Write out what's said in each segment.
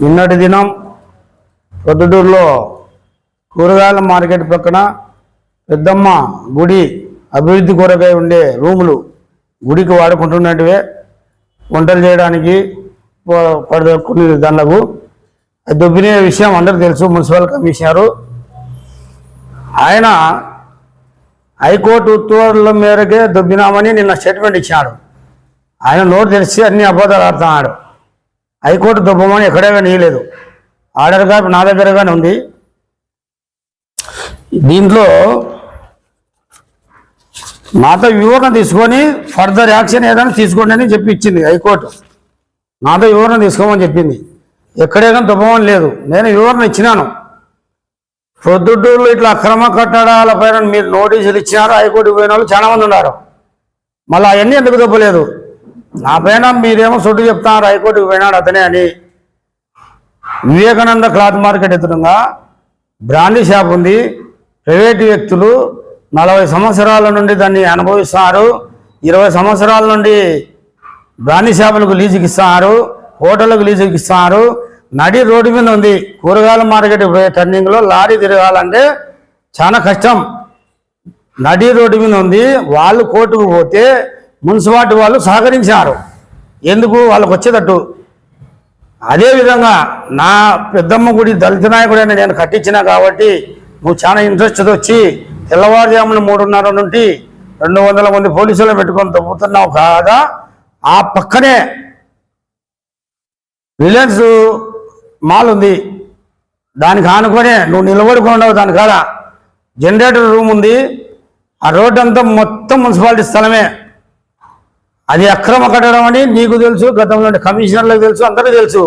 నిన్నటి దినం ప్రొద్దుటూరులో కూరగాయల మార్కెట్ పక్కన పెద్దమ్మ గుడి అభివృద్ధి కొరకై ఉండే రూములు గుడికి వాడుకుంటున్నట్టువే వంటలు చేయడానికి ప- పడద దానిలకు అది దొబ్బిన విషయం అందరూ తెలుసు మున్సిపల్ కమిషనరు. ఆయన హైకోర్టు ఉత్తర్వుల మేరకే దొబ్బినామని నిన్న స్టేట్మెంట్ ఇచ్చాడు ఆయన నోరు తెలిసి అన్ని అబద్ధాలు ఆడుతున్నాడు. హైకోర్టు దుబ్బమని ఎక్కడే నీయలేదు ఆర్డర్ కాపీ నా దగ్గరగానే ఉంది. దీంట్లో నాతో వివరణ తీసుకొని ఫర్దర్ యాక్షన్ ఏదైనా తీసుకోండి అని చెప్పి ఇచ్చింది హైకోర్టు. నాతో వివరణ తీసుకోమని చెప్పింది. ఎక్కడే కానీ దుబ్బమని లేదు. నేను వివరణ ఇచ్చినాను. ప్రొద్దుటూరులో ఇట్లా అక్రమ కట్టడాల పైన మీరు నోటీసులు ఇచ్చినారు హైకోర్టుకు పోయిన వాళ్ళు చాలామంది ఉన్నారు. మళ్ళీ అవన్నీ ఎందుకు దొబ్బలేదు? నా పైన మీరేమో సొట్టు చెప్తున్నారు హైకోర్టుకు పోయినాడు అతనే అని. వివేకానంద క్లాత్ మార్కెట్ ఎదురుగా బ్రాండీ షాప్ ఉంది. ప్రైవేటు వ్యక్తులు నలభై సంవత్సరాల నుండి దాన్ని అనుభవిస్తున్నారు. ఇరవై సంవత్సరాల నుండి బ్రాండీ షాపులకు లీజుకి ఇస్తున్నారు హోటళ్ళకు లీజుకి ఇస్తున్నారు. నడి రోడ్డు మీద ఉంది. కూరగాయల మార్కెట్ పోయే టర్నింగ్లో లారీ తిరగాలంటే చాలా కష్టం. నడి రోడ్డు మీద ఉంది. వాళ్ళు కోర్టుకు పోతే మున్సిపాలిటీ వాళ్ళు సహకరించారు. ఎందుకు? వాళ్ళకు వచ్చేటట్టు. అదేవిధంగా నా పెద్దమ్మ గుడి దళిత నాయకుడైన నేను కట్టించిన కాబట్టి నువ్వు చాలా ఇంట్రెస్ట్ వచ్చి తెల్లవారుజామున మూడున్నర నుండి రెండు వందల మంది పోలీసులు పెట్టుకొని తవ్వుతున్నావు కాదా? ఆ పక్కనే రిలయన్స్ మాల్ ఉంది. దానికి ఆనుకొనే నువ్వు నిలబడుకున్నావు ఉండవు దాని కాడ జనరేటర్ రూమ్ ఉంది. ఆ రోడ్డు అంతా మొత్తం మున్సిపాలిటీ స్థలమే. అది అక్రమ కట్టడం అని నీకు తెలుసు గతంలో కమిషనర్లకు తెలుసు అందరికీ తెలుసు.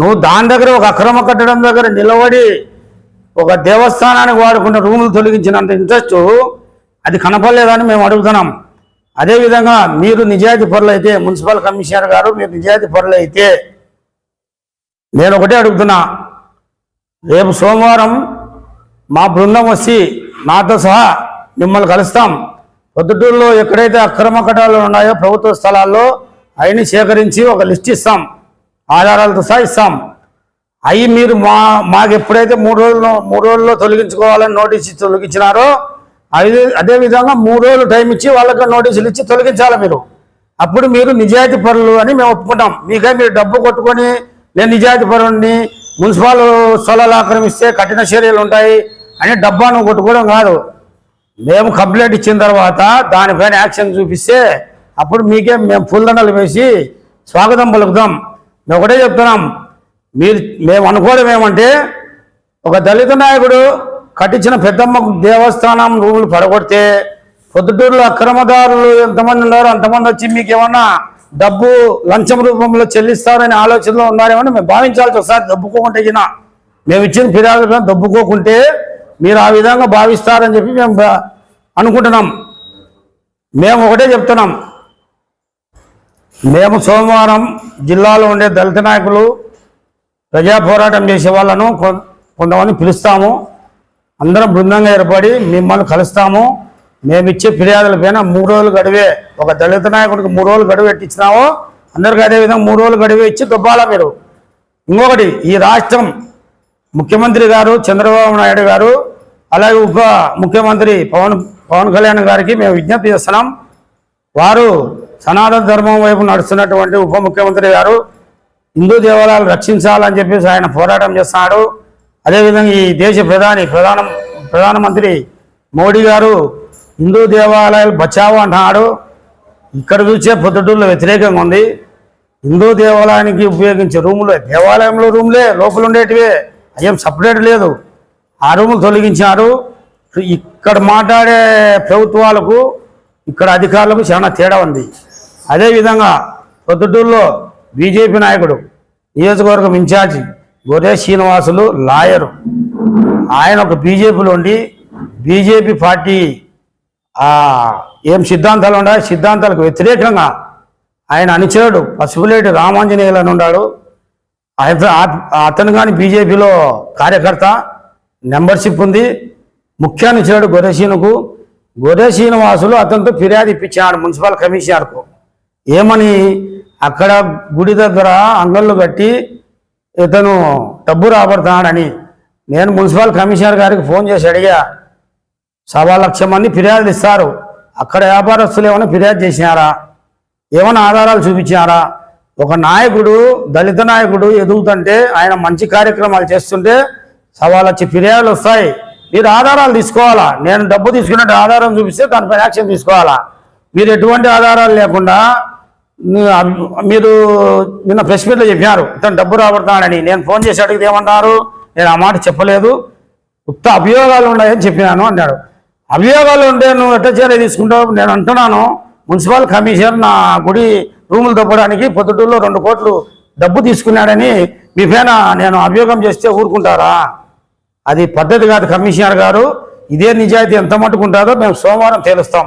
నువ్వు దాని దగ్గర ఒక అక్రమ కట్టడం దగ్గర నిలబడి ఒక దేవస్థానానికి వాడుకున్న రూములు తొలగించినంత ఇంట్రెస్ట్ అది కనపడలేదని మేము అడుగుతున్నాం. అదేవిధంగా మీరు నిజాయితీ పరులు అయితే మున్సిపల్ కమిషనర్ గారు మీరు నిజాయితీ పరులు అయితే నేను ఒకటే అడుగుతున్నా. రేపు సోమవారం మా బృందం వచ్చి నాతో సహా మిమ్మల్ని కలుస్తాం. పొద్దుటూరులో ఎక్కడైతే అక్రమ కట్టాలు ఉన్నాయో ప్రభుత్వ స్థలాల్లో అవన్నీ సేకరించి ఒక లిస్ట్ ఇస్తాం. ఆధారాలతో సహా ఇస్తాం అవి మీరు మా మాకు ఎప్పుడైతే మూడు రోజులు మూడు రోజుల్లో తొలగించుకోవాలని నోటీస్ తొలగించినారో అదే అదేవిధంగా మూడు రోజులు టైం ఇచ్చి వాళ్ళకి నోటీసులు ఇచ్చి తొలగించాలి మీరు. అప్పుడు మీరు నిజాయితీ పరులు అని మేము ఒప్పుకుంటాం. మీకే మీరు డబ్బు కొట్టుకొని నేను నిజాయితీ పరుణ్ణి మున్సిపల్ స్థలాలు ఆక్రమిస్తే కఠిన చర్యలు ఉంటాయి అని డబ్బాను కొట్టుకోవడం కాదు. మేము కంప్లైంట్ ఇచ్చిన తర్వాత దానిపైన యాక్షన్ చూపిస్తే అప్పుడు మీకే మేము పూలదండలు వేసి స్వాగతం పలుకుతాం. మేము ఒకటే చెప్తున్నాం. మీరు మేము అనుకోవడం ఏమంటే ఒక దళిత నాయకుడు కట్టించిన పెద్దమ్మ దేవస్థానం రూములు పడగొడితే పొద్దుటూరులో అక్రమదారులు ఎంతమంది ఉన్నారో అంతమంది వచ్చి మీకు ఏమన్నా డబ్బు లంచం రూపంలో చెల్లిస్తారనే ఆలోచనలో ఉన్నారేమని మేము భావించాల్సి ఒకసారి దబ్బుకోకుంటే గిన మేము ఇచ్చిన ఫిర్యాదు దబ్బుకోకుంటే మీరు ఆ విధంగా భావిస్తారని చెప్పి మేము అనుకుంటున్నాం. మేము ఒకటే చెప్తున్నాం. మేము సోమవారం జిల్లాలో ఉండే దళిత నాయకులు ప్రజా పోరాటం చేసే వాళ్ళను కొంతమంది పిలుస్తాము. అందరం బృందంగా ఏర్పడి మిమ్మల్ని కలుస్తాము. మేమిచ్చే ఫిర్యాదుల పైన మూడు రోజులు గడివే. ఒక దళిత నాయకుడికి మూడు రోజులు గడువు ఎట్టించినామో అందరికీ అదేవిధంగా మూడు రోజులు గడువు ఇచ్చి దొబ్బాలా మీరు. ఇంకొకటి ఈ రాష్ట్రం ముఖ్యమంత్రి గారు చంద్రబాబు నాయుడు గారు అలాగే ఉప ముఖ్యమంత్రి పవన్ పవన్ కళ్యాణ్ గారికి మేము విజ్ఞప్తి చేస్తున్నాం. వారు సనాతన ధర్మం వైపు నడుస్తున్నటువంటి ఉప ముఖ్యమంత్రి గారు హిందూ దేవాలయాలు రక్షించాలని చెప్పేసి ఆయన పోరాటం చేస్తున్నాడు. అదేవిధంగా ఈ దేశ ప్రధాని ప్రధాన ప్రధానమంత్రి మోడీ గారు హిందూ దేవాలయాలు బచావు అంటున్నాడు. ఇక్కడ చూసే పొద్దుటూరులో వ్యతిరేకంగా ఉంది. హిందూ దేవాలయానికి ఉపయోగించే రూములే దేవాలయంలో రూములే లోపల ఉండేటివే. అయ్యేం సపరేట్ లేదు. అరువులు తొలగించారు ఇక్కడ మాట్లాడే ప్రభుత్వాలకు ఇక్కడ అధికారులకు చాలా తేడా ఉంది. అదేవిధంగా పొద్దుటూరులో బీజేపీ నాయకుడు నియోజకవర్గం ఇన్ఛార్జి గొర్రె శ్రీనివాసులు లాయరు. ఆయన ఒక బీజేపీలో ఉండి బీజేపీ పార్టీ ఏం సిద్ధాంతాలు ఉన్నాయో సిద్ధాంతాలకు వ్యతిరేకంగా ఆయన అనుచరుడు పసుపులేటి రామాంజనేయులు అని ఉన్నాడు. అతను కానీ బీజేపీలో కార్యకర్త మెంబర్షిప్ ఉంది. ముఖ్యాన్ని అనుచరుడు గొర్రెసీనుకు గొర్రె వాసులు అతనితో ఫిర్యాదు ఇప్పించాడు మున్సిపల్ కమిషనర్కు. ఏమని? అక్కడ గుడి దగ్గర అంగళ్ళు కట్టి ఇతను డబ్బు రాబడతాడని నేను మున్సిపల్ కమిషనర్ గారికి ఫోన్ చేసి అడిగా సవా లక్ష మంది ఫిర్యాదులు ఇస్తారు. అక్కడ వ్యాపారస్తులు ఏమైనా ఫిర్యాదు చేసినారా? ఏమైనా ఆధారాలు చూపించారా ఒక నాయకుడు దళిత నాయకుడు ఎదుగుతుంటే ఆయన మంచి కార్యక్రమాలు చేస్తుంటే సవాళ్ళు వచ్చి ఫిర్యాదులు వస్తాయి. మీరు ఆధారాలు తీసుకోవాలా? నేను డబ్బు తీసుకున్నట్టు ఆధారం చూపిస్తే దానిపై యాక్షన్ తీసుకోవాలా? మీరు ఎటువంటి ఆధారాలు లేకుండా మీరు నిన్న ప్రెస్ మీట్లో చెప్పారు ఇతను డబ్బు రాబడతాడని నేను ఫోన్ చేసి అడిగితే ఏమన్నారు నేను ఆ మాట చెప్పలేదు. ఉత్త అభియోగాలు ఉన్నాయని చెప్పినాను అన్నాడు. అభియోగాలు ఉంటే నువ్వు ఎట్ట చర్య తీసుకుంటావు? నేను అంటున్నాను మున్సిపల్ కమిషనర్ నా గుడి రూములు దొప్పడానికి పొద్దుటూరులో రెండు కోట్లు డబ్బు తీసుకున్నాడని మీ పైన నేను అభియోగం చేస్తే ఊరుకుంటారా? అది పద్ధతి కాదు కమిషనర్ గారు. ఇదే నిజాయితీ ఎంత మట్టుకుంటారో మేము సోమవారం తేలుస్తాం.